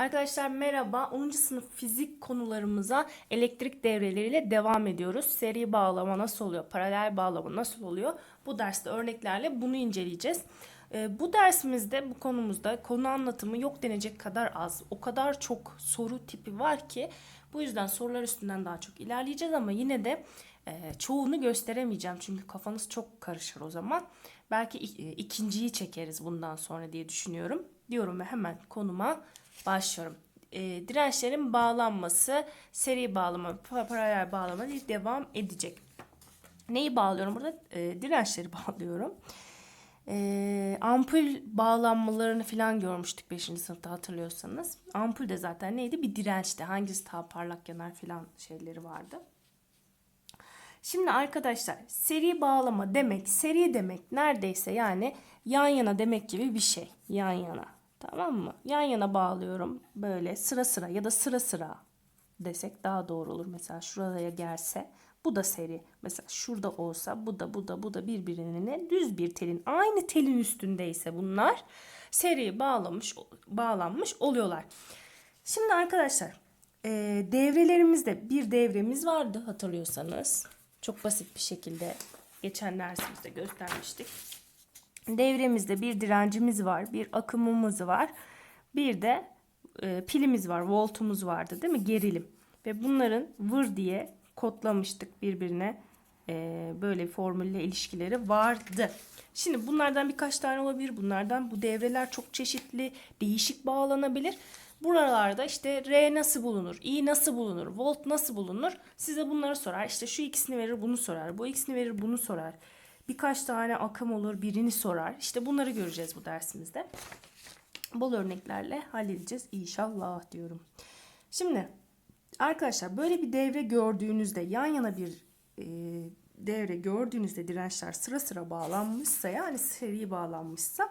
Arkadaşlar merhaba. 10. sınıf fizik konularımıza elektrik devreleriyle devam ediyoruz. Seri bağlama nasıl oluyor? Paralel bağlama nasıl oluyor? Bu derste örneklerle bunu inceleyeceğiz. Ee, bu dersimizde, bu konumuzda konu anlatımı yok denecek kadar az. O kadar çok soru tipi var ki bu yüzden sorular üstünden daha çok ilerleyeceğiz ama yine de e, çoğunu gösteremeyeceğim. Çünkü kafanız çok karışır o zaman. Belki e, ikinciyi çekeriz bundan sonra diye düşünüyorum. Diyorum ve hemen konuma başlıyorum. E, dirençlerin bağlanması, seri bağlama, pa- paralel bağlama diye devam edecek. Neyi bağlıyorum burada? E, dirençleri bağlıyorum. E, ampul bağlanmalarını falan görmüştük 5. sınıfta hatırlıyorsanız. Ampul de zaten neydi? Bir dirençti. Hangisi daha parlak yanar falan şeyleri vardı. Şimdi arkadaşlar seri bağlama demek, seri demek neredeyse yani yan yana demek gibi bir şey. Yan yana. Tamam mı? Yan yana bağlıyorum böyle sıra sıra ya da sıra sıra desek daha doğru olur. Mesela şuraya gelse bu da seri. Mesela şurada olsa bu da bu da bu da birbirine düz bir telin aynı telin üstündeyse bunlar seri bağlamış bağlanmış oluyorlar. Şimdi arkadaşlar e, devrelerimizde bir devremiz vardı hatırlıyorsanız. Çok basit bir şekilde geçen dersimizde göstermiştik. Devremizde bir direncimiz var, bir akımımız var. Bir de e, pilimiz var, voltumuz vardı değil mi? Gerilim. Ve bunların vır diye kodlamıştık birbirine. E, böyle formülle ilişkileri vardı. Şimdi bunlardan birkaç tane olabilir. Bunlardan bu devreler çok çeşitli, değişik bağlanabilir. Buralarda işte R nasıl bulunur, I nasıl bulunur, volt nasıl bulunur? Size bunları sorar. İşte şu ikisini verir, bunu sorar. Bu ikisini verir, bunu sorar. Birkaç tane akım olur, birini sorar. İşte bunları göreceğiz bu dersimizde. Bol örneklerle halledeceğiz inşallah diyorum. Şimdi arkadaşlar böyle bir devre gördüğünüzde yan yana bir e, devre gördüğünüzde dirençler sıra sıra bağlanmışsa yani seri bağlanmışsa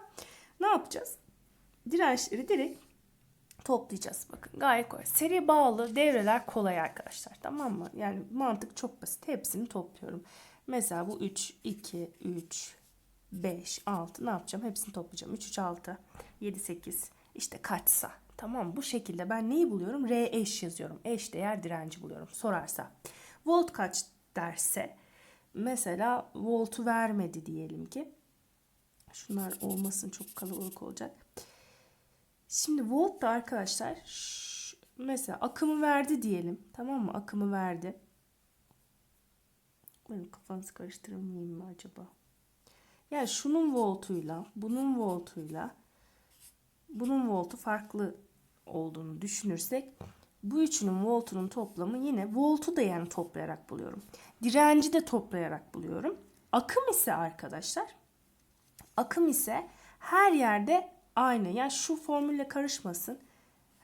ne yapacağız? Dirençleri direkt toplayacağız. Bakın gayet kolay. Seri bağlı devreler kolay arkadaşlar. Tamam mı? Yani mantık çok basit. Hepsini topluyorum. Mesela bu 3, 2, 3, 5, 6 ne yapacağım? Hepsini toplayacağım. 3, 3, 6, 7, 8 işte kaçsa. Tamam? Bu şekilde ben neyi buluyorum? R eş yazıyorum. Eş değer direnci buluyorum. Sorarsa. Volt kaç derse mesela voltu vermedi diyelim ki. Şunlar olmasın çok kalabalık olacak. Şimdi volt da arkadaşlar mesela akımı verdi diyelim. Tamam mı? Akımı verdi. Benim kafanızı karıştırmayayım mı acaba? Yani şunun voltuyla, bunun voltuyla, bunun voltu farklı olduğunu düşünürsek bu üçünün voltunun toplamı yine voltu da yani toplayarak buluyorum. Direnci de toplayarak buluyorum. Akım ise arkadaşlar akım ise her yerde aynı. Yani şu formülle karışmasın.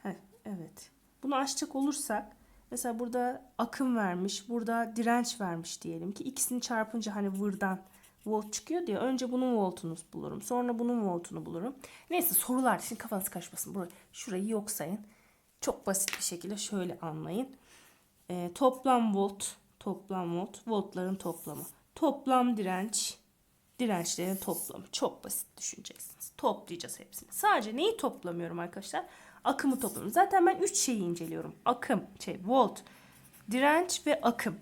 Heh, evet. Bunu açacak olursak mesela burada akım vermiş, burada direnç vermiş diyelim ki ikisini çarpınca hani vırdan volt çıkıyor diye önce bunun voltunu bulurum. Sonra bunun voltunu bulurum. Neyse sorular şimdi kafanız karışmasın. Burayı, şurayı yok sayın. Çok basit bir şekilde şöyle anlayın. Ee, toplam volt, toplam volt, voltların toplamı. Toplam direnç, dirençlerin toplamı. Çok basit düşüneceksiniz. Toplayacağız hepsini. Sadece neyi toplamıyorum arkadaşlar? Akımı toplamıyorum. Zaten ben 3 şeyi inceliyorum. Akım, şey, volt, direnç ve akım.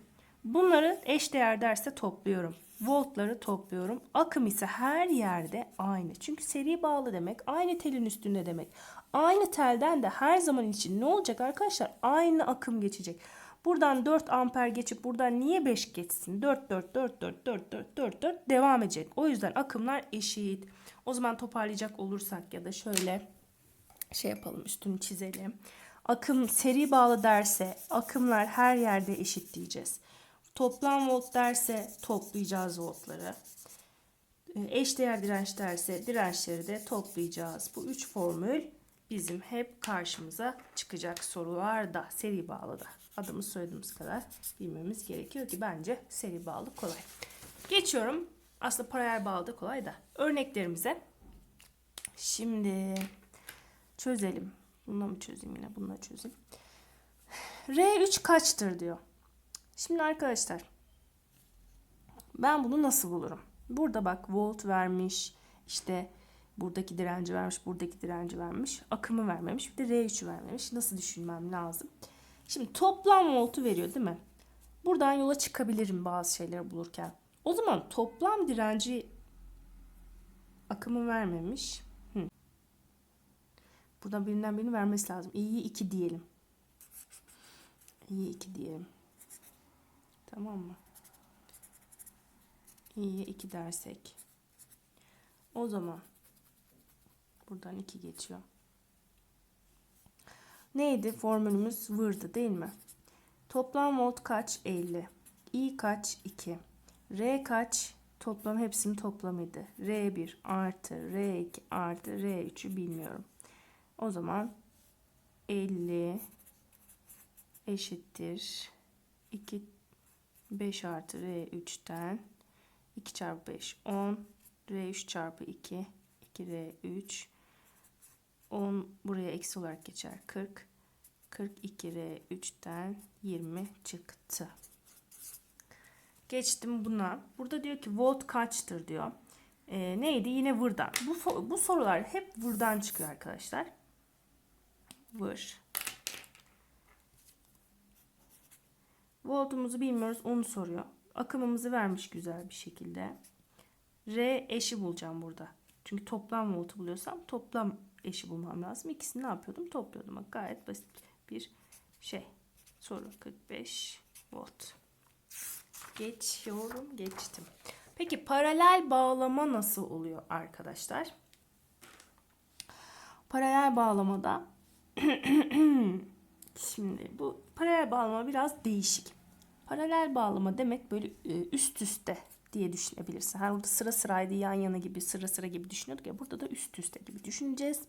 Bunları eş değer derste topluyorum. Voltları topluyorum. Akım ise her yerde aynı. Çünkü seri bağlı demek aynı telin üstünde demek. Aynı telden de her zaman için ne olacak arkadaşlar? Aynı akım geçecek. Buradan 4 amper geçip buradan niye 5 geçsin? 4 4 4 4 4 4 4 4 devam edecek. O yüzden akımlar eşit. O zaman toparlayacak olursak ya da şöyle şey yapalım üstünü çizelim. Akım seri bağlı derse akımlar her yerde eşit diyeceğiz. Toplam volt derse toplayacağız voltları. E, Eşdeğer direnç derse dirençleri de toplayacağız. Bu üç formül bizim hep karşımıza çıkacak sorularda seri bağlıda. Adımız soyadımız kadar bilmemiz gerekiyor ki bence seri bağlı kolay. Geçiyorum. Aslında paralel bağlı da kolay da. Örneklerimize. Şimdi çözelim. Bununla mı çözeyim yine? Bununla çözeyim. R3 kaçtır diyor. Şimdi arkadaşlar ben bunu nasıl bulurum? Burada bak volt vermiş işte Buradaki direnci vermiş, buradaki direnci vermiş. Akımı vermemiş, bir de R3'ü vermemiş. Nasıl düşünmem lazım? Şimdi toplam voltu veriyor değil mi? Buradan yola çıkabilirim bazı şeyleri bulurken. O zaman toplam direnci akımı vermemiş. Buradan birinden birini vermesi lazım. İyi 2 diyelim. İyi 2 diyelim. Tamam mı? İyi 2 dersek. O zaman buradan 2 geçiyor. Neydi? Formülümüz vırdı değil mi? Toplam volt kaç? 50. I kaç? 2. R kaç? Toplam hepsinin toplamıydı. R1 artı R2 artı R3'ü bilmiyorum. O zaman 50 eşittir 2 5 artı R3'ten 2 çarpı 5 10 R3 çarpı 2 2 R3 10 buraya eksi olarak geçer 40 42 R3'ten 20 çıktı. Geçtim buna. Burada diyor ki volt kaçtır diyor. Ee, neydi? Yine vırdan. Bu, bu sorular hep vırdan çıkıyor arkadaşlar. Vır. Voltumuzu bilmiyoruz. Onu soruyor. Akımımızı vermiş güzel bir şekilde. R eşi bulacağım burada. Çünkü toplam voltu buluyorsam toplam eşi bulmam lazım. İkisini ne yapıyordum? Topluyordum. Gayet basit bir şey. Soru 45 volt. Geçiyorum, geçtim. Peki paralel bağlama nasıl oluyor arkadaşlar? Paralel bağlamada şimdi bu paralel bağlama biraz değişik. Paralel bağlama demek böyle e, üst üste diye düşünebilirsin. Hani burada sıra sıraydı yan yana gibi sıra sıra gibi düşünüyorduk ya burada da üst üste gibi düşüneceğiz.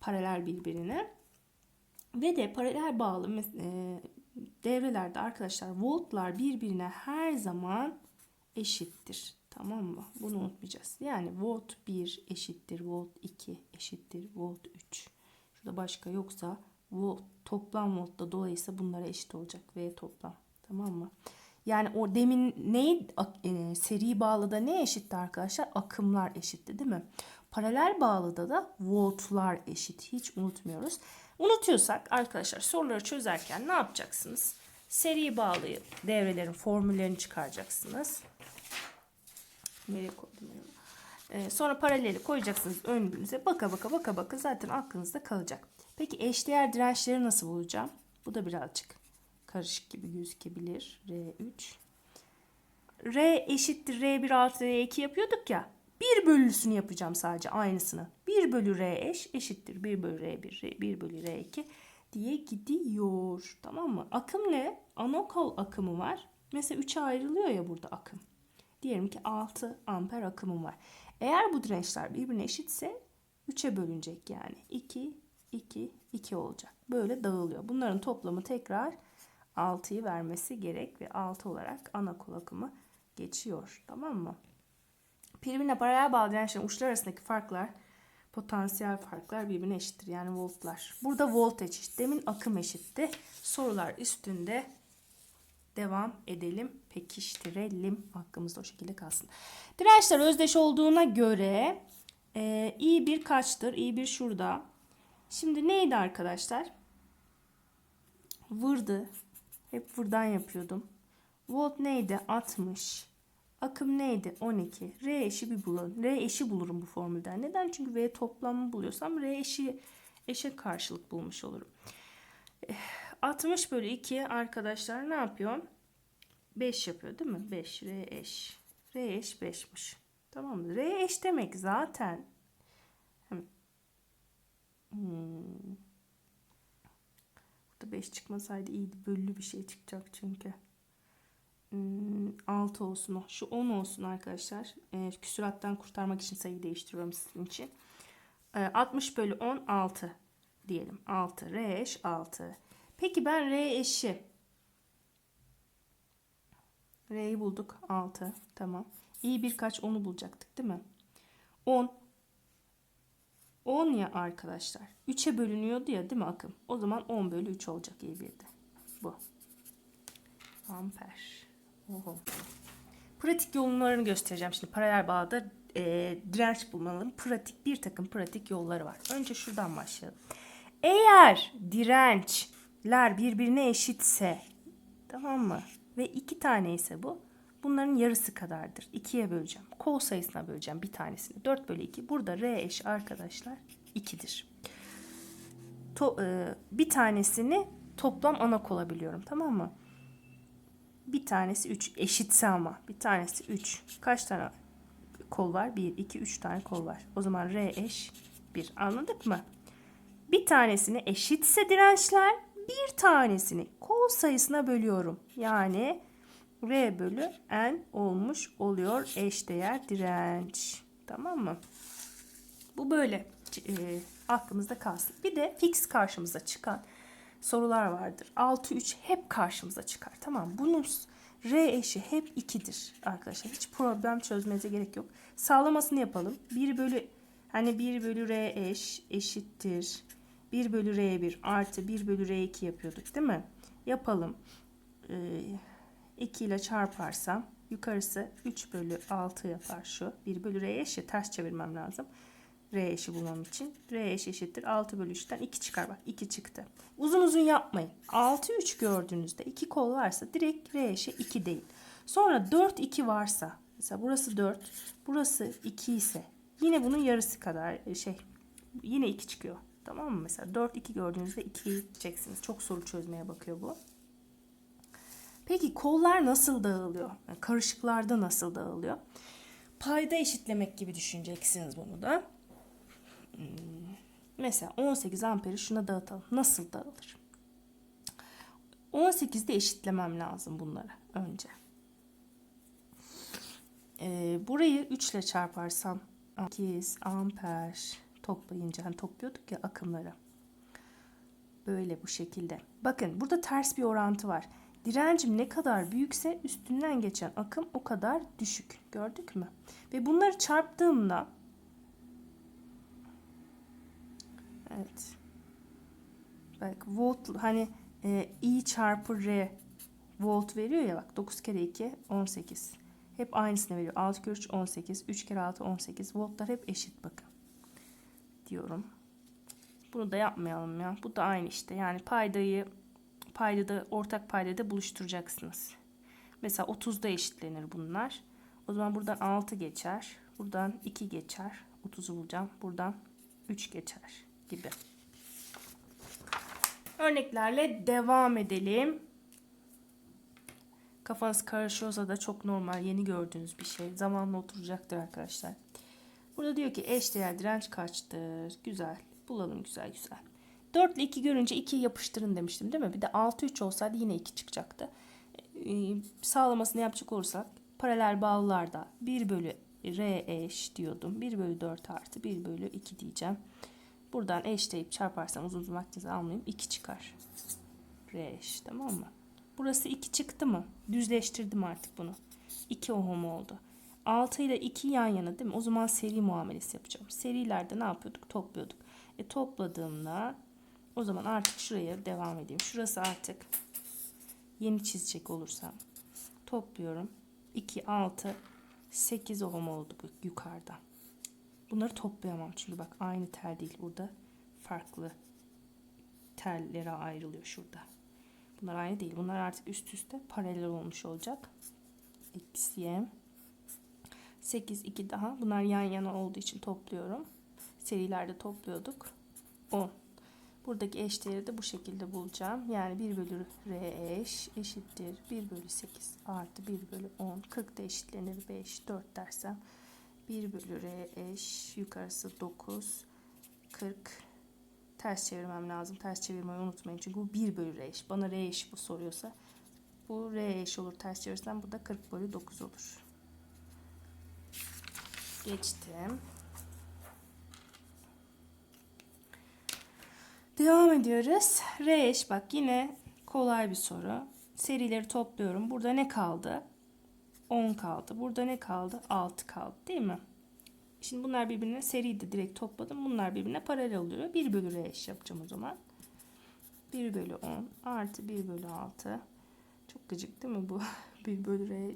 Paralel birbirine. Ve de paralel bağlı e, devrelerde arkadaşlar voltlar birbirine her zaman eşittir. Tamam mı? Bunu unutmayacağız. Yani volt 1 eşittir volt 2 eşittir volt 3. Şurada başka yoksa volt toplam volt da dolayısıyla bunlara eşit olacak. V toplam. Tamam mı? Yani o demin ne e, seri bağlıda ne eşitti arkadaşlar? Akımlar eşitti değil mi? Paralel bağlıda da voltlar eşit. Hiç unutmuyoruz. Unutuyorsak arkadaşlar soruları çözerken ne yapacaksınız? Seri bağlı devrelerin formüllerini çıkaracaksınız. Nereye koydum Ee, sonra paraleli koyacaksınız önünüze. Baka baka baka baka zaten aklınızda kalacak. Peki eşdeğer dirençleri nasıl bulacağım? Bu da birazcık karışık gibi gözükebilir. R3. R eşittir R1 artı R2 yapıyorduk ya. 1 bölüsünü yapacağım sadece aynısını. 1 bölü R eş eşittir 1 bölü R1, 1 bölü R2 diye gidiyor. Tamam mı? Akım ne? Anokol akımı var. Mesela 3'e ayrılıyor ya burada akım. Diyelim ki 6 amper akımım var. Eğer bu dirençler birbirine eşitse 3'e bölünecek yani. 2, 2, 2 olacak. Böyle dağılıyor. Bunların toplamı tekrar 6'yı vermesi gerek ve 6 olarak ana kol akımı geçiyor. Tamam mı? Birbirine paralel bağlı dirençlerin uçlar arasındaki farklar potansiyel farklar birbirine eşittir. Yani voltlar. Burada volt eşit. Demin akım eşitti. Sorular üstünde devam edelim. Pekiştirelim. Hakkımızda o şekilde kalsın. Dirençler özdeş olduğuna göre e, I1 kaçtır? I1 şurada. Şimdi neydi arkadaşlar? Vırdı. Hep vırdan yapıyordum. Volt neydi? 60. Akım neydi? 12. R eşi bir bulun. R eşi bulurum bu formülden. Neden? Çünkü V toplamı buluyorsam R eşi eşe karşılık bulmuş olurum. Eh, 60 bölü 2 arkadaşlar ne yapıyor? 5 yapıyor değil mi? 5 R eş. R eş 5'miş. Tamam mı? R eş demek zaten. Hmm. Burada 5 çıkmasaydı iyiydi. Bölü bir şey çıkacak çünkü. 6 olsun o. Şu 10 olsun arkadaşlar. E, küsurattan kurtarmak için sayı değiştiriyorum sizin için. E, 60 bölü 10 6 diyelim. 6. R eş 6. Peki ben R eşi. R'yi bulduk. 6. Tamam. İyi bir kaç 10'u bulacaktık değil mi? 10. 10 ya arkadaşlar. 3'e bölünüyordu ya değil mi akım? O zaman 10 bölü 3 olacak iyi bir de. Bu. Amper. Oho. Pratik yollarını göstereceğim şimdi paralel bağda e, direnç bulmanın pratik bir takım pratik yolları var. Önce şuradan başlayalım. Eğer dirençler birbirine eşitse tamam mı? Ve iki tane ise bu. Bunların yarısı kadardır. İkiye böleceğim. Kol sayısına böleceğim bir tanesini. 4 bölü 2. Burada R eş arkadaşlar 2'dir. To- e, bir tanesini toplam ana kola biliyorum. Tamam mı? Bir tanesi 3 eşitse ama. Bir tanesi 3. Kaç tane kol var? 1, 2, 3 tane kol var. O zaman R eş 1. Anladık mı? Bir tanesini eşitse dirençler bir tanesini kol sayısına bölüyorum. Yani R bölü N olmuş oluyor eşdeğer direnç. Tamam mı? Bu böyle e, aklımızda kalsın. Bir de fix karşımıza çıkan sorular vardır. 6 3 hep karşımıza çıkar. Tamam Bunun R eşi hep 2'dir arkadaşlar. Hiç problem çözmenize gerek yok. Sağlamasını yapalım. 1 bölü hani 1 bölü R eş eşittir. 1 bölü R1 artı 1 bölü R2 yapıyorduk değil mi? Yapalım. Ee, 2 ile çarparsam yukarısı 3 bölü 6 yapar şu. 1 bölü R eşi ters çevirmem lazım. R eşi bulmam için. R eşi eşittir 6 bölü 3'ten 2 çıkar bak 2 çıktı. Uzun uzun yapmayın. 6 3 gördüğünüzde 2 kol varsa direkt R eşi 2 değil. Sonra 4 2 varsa mesela burası 4 burası 2 ise yine bunun yarısı kadar e, şey yine 2 çıkıyor. Tamam mı? Mesela 4 2 gördüğünüzde 2'yi diyeceksiniz. Çok soru çözmeye bakıyor bu. Peki kollar nasıl dağılıyor? Yani karışıklarda nasıl dağılıyor? Payda eşitlemek gibi düşüneceksiniz bunu da. Hmm, Mesela 18 amperi şuna dağıtalım. Nasıl dağılır? 18'de eşitlemem lazım bunları önce. Ee, burayı 3 ile çarparsam 8 amper toplayınca hani topluyorduk ya akımları. Böyle bu şekilde. Bakın burada ters bir orantı var. Direncim ne kadar büyükse üstünden geçen akım o kadar düşük. Gördük mü? Ve bunları çarptığımda Evet. Bak volt hani e, I çarpı R volt veriyor ya bak 9 kere 2 18. Hep aynısını veriyor. 6 kere 3 18. 3 kere 6 18. Voltlar hep eşit bakın. Diyorum. Bunu da yapmayalım ya. Bu da aynı işte. Yani paydayı paydada ortak paydada buluşturacaksınız. Mesela 30'da eşitlenir bunlar. O zaman buradan 6 geçer. Buradan 2 geçer. 30'u bulacağım. Buradan 3 geçer gibi. Örneklerle devam edelim. Kafanız karışıyorsa da çok normal, yeni gördüğünüz bir şey. Zamanla oturacaktır arkadaşlar. Burada diyor ki eşdeğer direnç kaçtır? Güzel. Bulalım güzel güzel. 4 ile 2 görünce 2'yi yapıştırın demiştim değil mi? Bir de 6 3 olsaydı yine 2 çıkacaktı. Ee, sağlamasını yapacak olursak paralel bağlılarda 1 bölü R eş diyordum. 1 bölü 4 artı 1 bölü 2 diyeceğim. Buradan eşleyip çarparsam uzun uzun vaktinizi almayayım. 2 çıkar. R eş tamam mı? Burası 2 çıktı mı? Düzleştirdim artık bunu. 2 ohm oldu. 6 ile 2 yan yana değil mi? O zaman seri muamelesi yapacağım. Serilerde ne yapıyorduk? Topluyorduk. E topladığımda o zaman artık şuraya devam edeyim. Şurası artık yeni çizecek olursam topluyorum. 2, 6, 8 ohm oldu bu yukarıda. Bunları toplayamam çünkü bak aynı tel değil burada. Farklı tellere ayrılıyor şurada. Bunlar aynı değil. Bunlar artık üst üste paralel olmuş olacak. Eksi 8, 2 daha. Bunlar yan yana olduğu için topluyorum. Serilerde topluyorduk. 10. Buradaki eşdeğeri de bu şekilde bulacağım. Yani 1 bölü R eş eşittir. 1 bölü 8 artı 1 bölü 10. 40 da eşitlenir 5. 4 dersem 1 bölü R eş yukarısı 9. 40 ters çevirmem lazım. Ters çevirmeyi unutmayın. Çünkü bu 1 bölü R eş. Bana R eş bu soruyorsa. Bu R eş olur ters çevirsem. Bu da 40 bölü 9 olur. Geçtim. Devam ediyoruz. R eş bak yine kolay bir soru. Serileri topluyorum. Burada ne kaldı? 10 kaldı. Burada ne kaldı? 6 kaldı değil mi? Şimdi bunlar birbirine seriydi direkt topladım. Bunlar birbirine paralel oluyor. 1 bölü R yapacağım o zaman. 1 bölü 10 artı 1 bölü 6. Çok gıcık değil mi bu? 1 bölü R.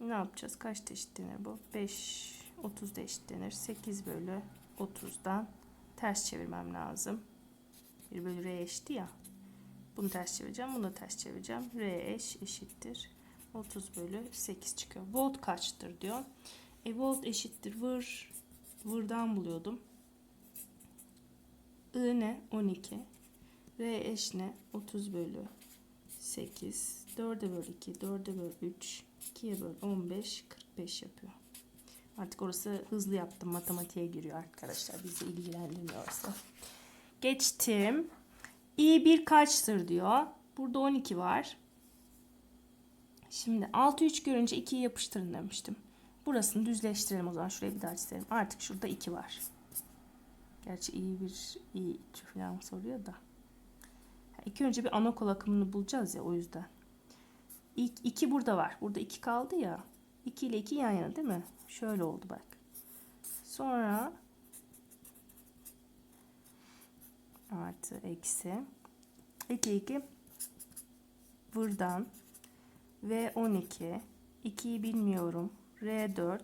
Ne yapacağız? Kaç eşitlenir bu? 5 30 da eşitlenir. 8 bölü 30'dan ters çevirmem lazım. 1 bölü r eşitti ya. Bunu ters çevireceğim. Bunu da ters çevireceğim. R eş eşittir. 30 bölü 8 çıkıyor. Volt kaçtır diyor. E volt eşittir vır. Vırdan buluyordum. I ne? 12. R eş ne? 30 bölü 8. 4'e böl 2. 4'e böl 3. 2'ye böl 15. 45 yapıyor. Artık orası hızlı yaptım. Matematiğe giriyor arkadaşlar. Bizi ilgilendirmiyorsa. Geçtim. i1 kaçtır diyor. Burada 12 var. Şimdi 6 3 görünce 2'yi yapıştırın demiştim. Burasını düzleştirelim o zaman. Şuraya bir daha çizelim. Artık şurada 2 var. Gerçi i1, i2 falan soruyor da. İlk önce bir ana kol akımını bulacağız ya o yüzden. İlk 2 burada var. Burada 2 kaldı ya. 2 ile 2 yan yana değil mi? Şöyle oldu bak. Sonra artı eksi. 2 2 buradan. V 12 2'yi bilmiyorum. R4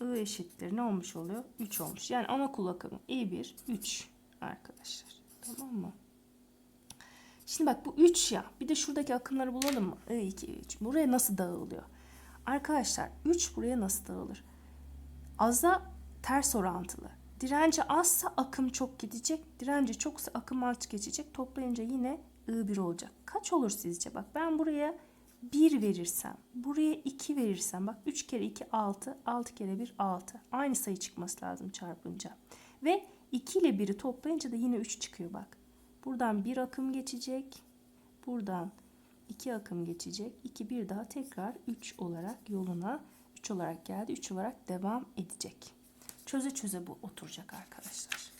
i eşittir. Ne olmuş oluyor? 3 olmuş. Yani ana kul akımı. İ1 3 arkadaşlar. Tamam mı? Şimdi bak bu 3 ya. Bir de şuradaki akımları bulalım mı? İ2 3 buraya nasıl dağılıyor arkadaşlar 3 buraya nasıl dağılır aza ters orantılı Direnci azsa akım çok gidecek. Direnci çoksa akım az geçecek. Toplayınca yine I1 olacak. Kaç olur sizce? Bak ben buraya 1 verirsem, buraya 2 verirsem, bak 3 kere 2 6, 6 kere 1 6. Aynı sayı çıkması lazım çarpınca. Ve 2 ile 1'i toplayınca da yine 3 çıkıyor bak. Buradan 1 akım geçecek. Buradan 2 akım geçecek. 2 bir daha tekrar 3 olarak yoluna 3 olarak geldi. 3 olarak devam edecek çöze çöze bu oturacak arkadaşlar.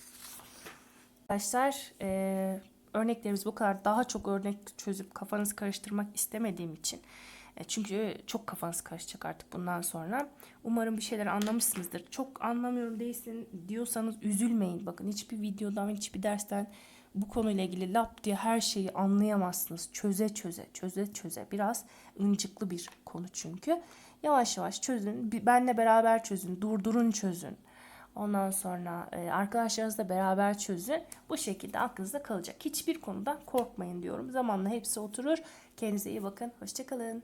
Arkadaşlar e, örneklerimiz bu kadar. Daha çok örnek çözüp kafanızı karıştırmak istemediğim için. E, çünkü çok kafanız karışacak artık bundan sonra. Umarım bir şeyler anlamışsınızdır. Çok anlamıyorum değilsin diyorsanız üzülmeyin. Bakın hiçbir videodan, hiçbir dersten bu konuyla ilgili lap diye her şeyi anlayamazsınız. Çöze çöze, çöze çöze. Biraz ıncıklı bir konu çünkü. Yavaş yavaş çözün. Benle beraber çözün. Durdurun çözün. Ondan sonra e, arkadaşlarınızla beraber çözün. Bu şekilde aklınızda kalacak. Hiçbir konuda korkmayın diyorum. Zamanla hepsi oturur. Kendinize iyi bakın. Hoşçakalın.